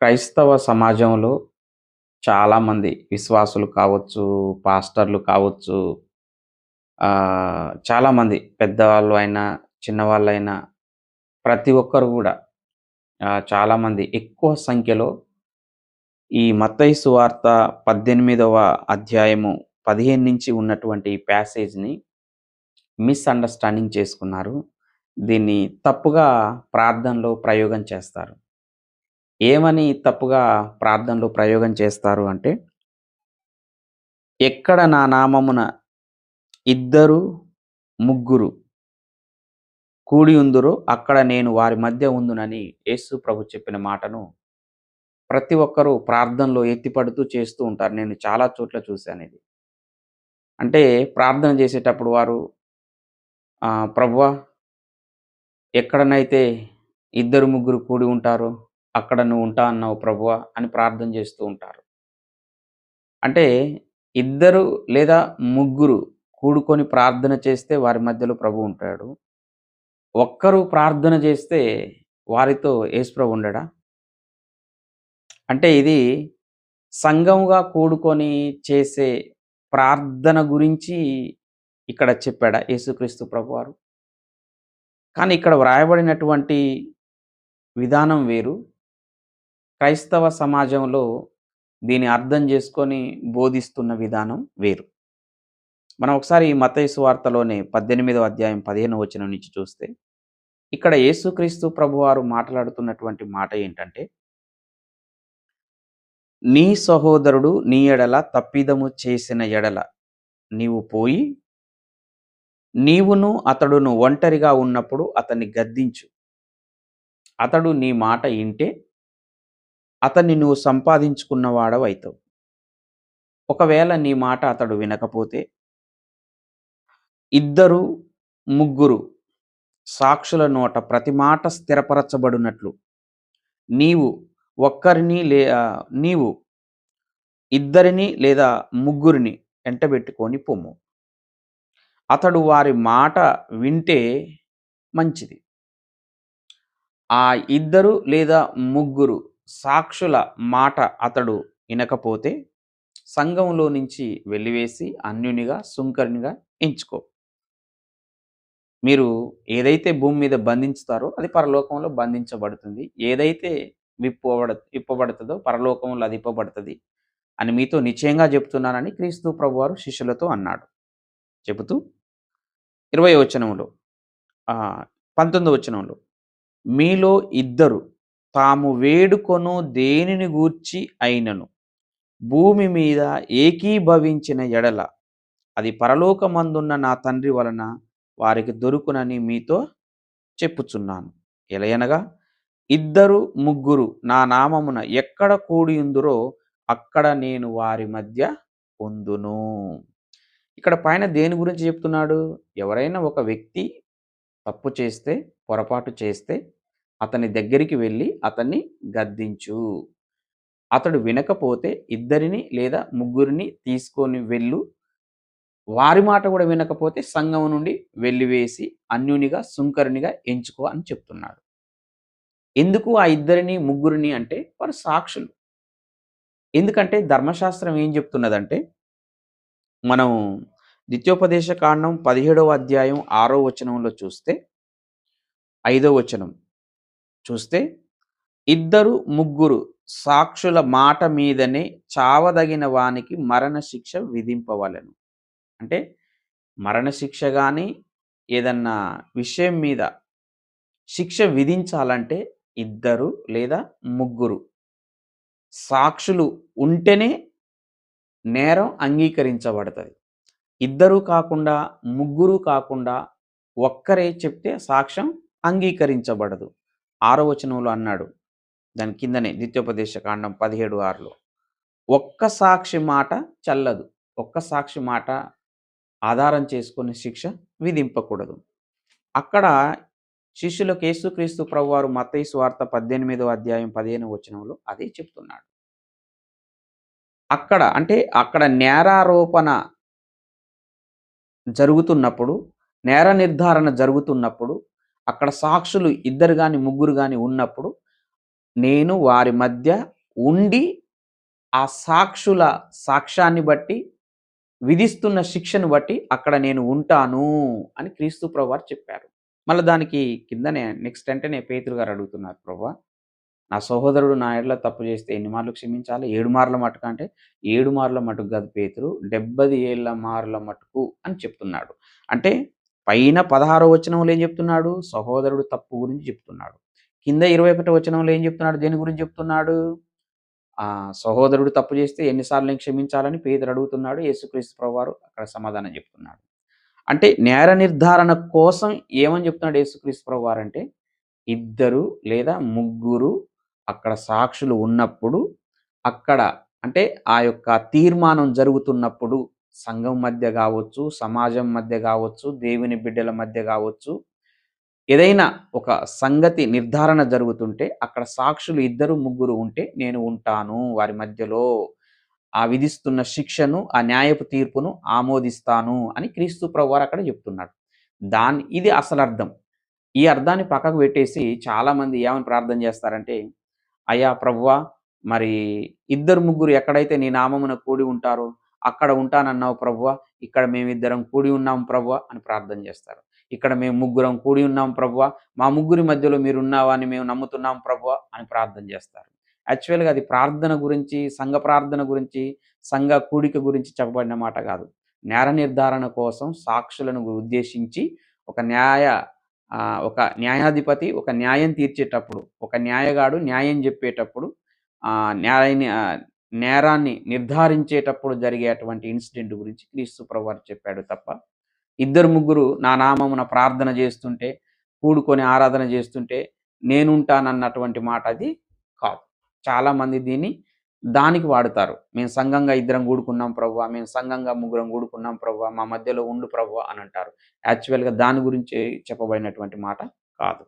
క్రైస్తవ సమాజంలో చాలామంది విశ్వాసులు కావచ్చు, పాస్టర్లు కావచ్చు, చాలామంది పెద్దవాళ్ళు అయినా, చిన్నవాళ్ళైనా ప్రతి ఒక్కరు కూడా చాలామంది ఎక్కువ సంఖ్యలో ఈ మత్తయి సువార్త 18వ అధ్యాయము 15 నుంచి ఉన్నటువంటి ఈ ప్యాసేజ్‌ని మిస్‌అండర్‌స్టాండింగ్ చేసుకున్నారు. దీన్ని తప్పుగా ప్రార్థనలో ప్రయోగం చేస్తారు. ఏమని తప్పుగా ప్రార్థనలో ప్రయోగం చేస్తారు అంటే ఎక్కడ నా నామమున ఇద్దరు, ముగ్గురు కూడి ఉందరో అక్కడ నేను వారి మధ్య ఉందునని యేసు ప్రభు చెప్పిన మాటను ప్రతి ఒక్కరు ప్రార్థనలో ఎత్తిపడుతూ చేస్తూ ఉంటారు. నేను చాలా చోట్ల చూశాను ఇది అంటే ప్రార్థన చేసేటప్పుడు వారు ప్రభువ ప్రభువా ఎక్కడనైతే ఇద్దరు, ముగ్గురు కూడి ఉంటారో అక్కడ నువ్వు ఉంటా అన్నావు ప్రభువ అని ప్రార్థన చేస్తూ ఉంటారు. అంటే ఇద్దరు లేదా ముగ్గురు కూడుకొని ప్రార్థన చేస్తే వారి మధ్యలో ప్రభు ఉంటాడు. ఒక్కరు ప్రార్థన చేస్తే వారితో యేసుప్రభు ఉండడా? అంటే ఇది సంఘముగా కూడుకొని చేసే ప్రార్థన గురించి ఇక్కడ చెప్పాడా యేసుక్రీస్తు ప్రభువారు? కానీ ఇక్కడ వ్రాయబడినటువంటి విధానం వేరు. క్రైస్తవ సమాజంలో దీన్ని అర్థం చేసుకొని బోధిస్తున్న విధానం వేరు. మనం ఒకసారి మతయసు సువార్తలోనే 18వ అధ్యాయం 15వ వచనం నుంచి చూస్తే ఇక్కడ యేసుక్రీస్తు ప్రభువారు మాట్లాడుతున్నటువంటి మాట ఏంటంటే నీ సహోదరుడు నీ ఎడల తప్పిదము చేసిన ఎడల నీవు పోయి నీవును అతడును ఒంటరిగా ఉన్నప్పుడు అతన్ని గద్దించు. అతడు నీ మాట ఇంటే అతన్ని నువ్వు సంపాదించుకున్న వాడవైతావు. ఒకవేళ నీ మాట అతడు వినకపోతే ఇద్దరు, ముగ్గురు సాక్షుల నోట ప్రతి మాట స్థిరపరచబడినట్లు నీవు ఒక్కరిని లే నీవు ఇద్దరిని లేదా ముగ్గురిని ఎంటబెట్టుకొని పొమ్ము. అతడు వారి మాట వింటే మంచిది. ఆ ఇద్దరు లేదా ముగ్గురు సాక్షుల మాట అతడు వినకపోతే సంఘంలో నుంచి వెళ్ళివేసి అన్యునిగా, సుంకరునిగా ఎంచుకో. మీరు ఏదైతే భూమి మీద బంధించుతారో అది పరలోకంలో బంధించబడుతుంది. ఏదైతే విప్పబడ విప్పబడుతుందో పరలోకంలో అది ఇప్పబడుతుంది అని మీతో నిశ్చయంగా చెప్తున్నానని క్రీస్తు ప్రభువారు శిష్యులతో అన్నాడు. చెబుతూ 20వ వచనంలో పంతొమ్మిది వచనంలో మీలో ఇద్దరు తాము వేడుకొను దేనిని గూర్చి అయినను భూమి మీద ఏకీభవించిన ఎడల అది పరలోకమందున్న నా తండ్రి వలన వారికి దొరుకునని మీతో చెప్పుచున్నాను. ఎలయనగా ఇద్దరు, ముగ్గురు నా నామమున ఎక్కడ కూడియుందురో అక్కడ నేను వారి మధ్య ఉందును. ఇక్కడ పైన దేని గురించి చెప్తున్నాడు? ఎవరైనా ఒక వ్యక్తి తప్పు చేస్తే, పొరపాటు చేస్తే అతని దగ్గరికి వెళ్ళి అతన్ని గద్దించు. అతడు వినకపోతే ఇద్దరిని లేదా ముగ్గురిని తీసుకొని వెళ్ళు. వారి మాట కూడా వినకపోతే సంఘం నుండి వెళ్ళివేసి అన్యునిగా, సుంకరునిగా ఎంచుకో అని చెప్తున్నాడు. ఎందుకు ఆ ఇద్దరిని, ముగ్గురిని అంటే వారు సాక్షులు. ఎందుకంటే ధర్మశాస్త్రం ఏం చెప్తున్నదంటే మనం నిత్యోపదేశ కాండం 17వ అధ్యాయం ఆరో వచనంలో చూస్తే, ఐదో వచనం చూస్తే ఇద్దరు, ముగ్గురు సాక్షుల మాట మీదనే చావదగిన వానికి మరణశిక్ష విధింపవలెను. అంటే మరణశిక్ష కానీ ఏదన్నా విషయం మీద శిక్ష విధించాలంటే ఇద్దరు లేదా ముగ్గురు సాక్షులు ఉంటేనే నేరం అంగీకరించబడతది. ఇద్దరు కాకుండా, ముగ్గురు కాకుండా ఒక్కరే చెప్తే సాక్ష్యం అంగీకరించబడదు. ఆరో వచనంలో అన్నాడు. దాని కిందనే ద్వితీయోపదేశ కాండం 17:6లో ఒక్క సాక్షి మాట చల్లదు ఒక్క సాక్షి మాట ఆధారం చేసుకుని శిక్ష విధింపకూడదు. అక్కడ శిష్యులకు యేసుక్రీస్తు ప్రభువారు మత్తయి సువార్త 18వ అధ్యాయం 15వ వచనంలో అదే చెప్తున్నాడు. అక్కడ అంటే అక్కడ నేరారోపణ జరుగుతున్నప్పుడు, నేర నిర్ధారణ జరుగుతున్నప్పుడు, అక్కడ సాక్షులు ఇద్దరు కానీ ముగ్గురు కానీ ఉన్నప్పుడు నేను వారి మధ్య ఉండి ఆ సాక్షుల సాక్ష్యాన్ని బట్టి విధిస్తున్న శిక్షను బట్టి అక్కడ నేను ఉంటాను అని క్రీస్తు ప్రభువారు చెప్పారు. మళ్ళీ దానికి కిందనే నెక్స్ట్ వెంటనే పేతురు గారు అడుగుతున్నారు ప్రభా నా సహోదరుడు నా ఎడల తప్పు చేస్తే ఎన్ని మార్లు క్షమించాలి? ఏడు మార్ల మటుకు అంటే ఏడు మార్ల మటుకు కాదు పేతురు డెబ్బది ఏళ్ళ మార్ల మటుకు అని చెప్తున్నాడు. అంటే పైన పదహారో వచనంలో ఏం చెప్తున్నాడు? సహోదరుడు తప్పు గురించి చెప్తున్నాడు. కింద ఇరవై ఒకటి వచనంలో ఏం చెప్తున్నాడు? దేని గురించి చెప్తున్నాడు? ఆ సహోదరుడు తప్పు చేస్తే ఎన్నిసార్లు నేను క్షమించాలని పేదలు అడుగుతున్నాడు. యేసుక్రీస్తు ప్రభువారు అక్కడ సమాధానం చెప్తున్నాడు. అంటే నేర నిర్ధారణ కోసం ఏమని చెప్తున్నాడు యేసుక్రీస్తు ప్రభువారు అంటే ఇద్దరు లేదా ముగ్గురు అక్కడ సాక్షులు ఉన్నప్పుడు అక్కడ అంటే ఆ యొక్క తీర్మానం జరుగుతున్నప్పుడు సంఘం మధ్య కావచ్చు సమాజం మధ్య కావచ్చు దేవుని బిడ్డల మధ్య కావచ్చు ఏదైనా ఒక సంగతి నిర్ధారణ జరుగుతుంటే అక్కడ సాక్షులు ఇద్దరు ముగ్గురు ఉంటే నేను ఉంటాను. వారి మధ్యలో ఆ విధిస్తున్న శిక్షను ఆ న్యాయపు తీర్పును ఆమోదిస్తాను అని క్రీస్తు ప్రభువారు అక్కడ చెప్తున్నాడు దాని ఇది అసలు అర్థం. ఈ అర్థాన్ని పక్కకు పెట్టేసి చాలామంది ఏమని ప్రార్థన చేస్తారంటే అయ్యా ప్రభువా మరి ఇద్దరు ముగ్గురు ఎక్కడైతే నీ నామమున కూడి ఉంటారో అక్కడ ఉంటానన్నావు ప్రభువ ఇక్కడ మేమిద్దరం కూడి ఉన్నాం ప్రభువ అని ప్రార్థన చేస్తారు. ఇక్కడ మేము ముగ్గురం కూడి ఉన్నాం ప్రభువ మా ముగ్గురి మధ్యలో మీరు ఉన్నావా అని మేము నమ్ముతున్నాం ప్రభువ అని ప్రార్థన చేస్తారు. యాక్చువల్గా అది ప్రార్థన గురించి సంఘ ప్రార్థన గురించి సంఘ కూడిక గురించి చెప్పబడిన మాట కాదు. నేర నిర్ధారణ కోసం సాక్షులను ఉద్దేశించి ఒక న్యాయ ఒక న్యాయాధిపతి ఒక న్యాయం తీర్చేటప్పుడు ఒక న్యాయగాడు న్యాయం చెప్పేటప్పుడు న్యాయ నేరాన్ని నిర్ధారించేటప్పుడు జరిగేటువంటి ఇన్సిడెంట్ గురించి క్రీస్తు ప్రభువారు చెప్పాడు తప్ప ఇద్దరు ముగ్గురు నా నామమున ప్రార్థన చేస్తుంటే కూడుకొని ఆరాధన చేస్తుంటే నేనుంటానన్నటువంటి మాట అది కాదు. చాలామంది దీన్ని దానికి వాడుతారు. మేము సంఘంగా ఇద్దరం కూడుకున్నాం ప్రభు మేము సంఘంగా ముగ్గురం కూడుకున్నాం ప్రభు మా మధ్యలో ఉండు ప్రభు అని అంటారు. యాక్చువల్గా దాని గురించి చెప్పబడినటువంటి మాట కాదు.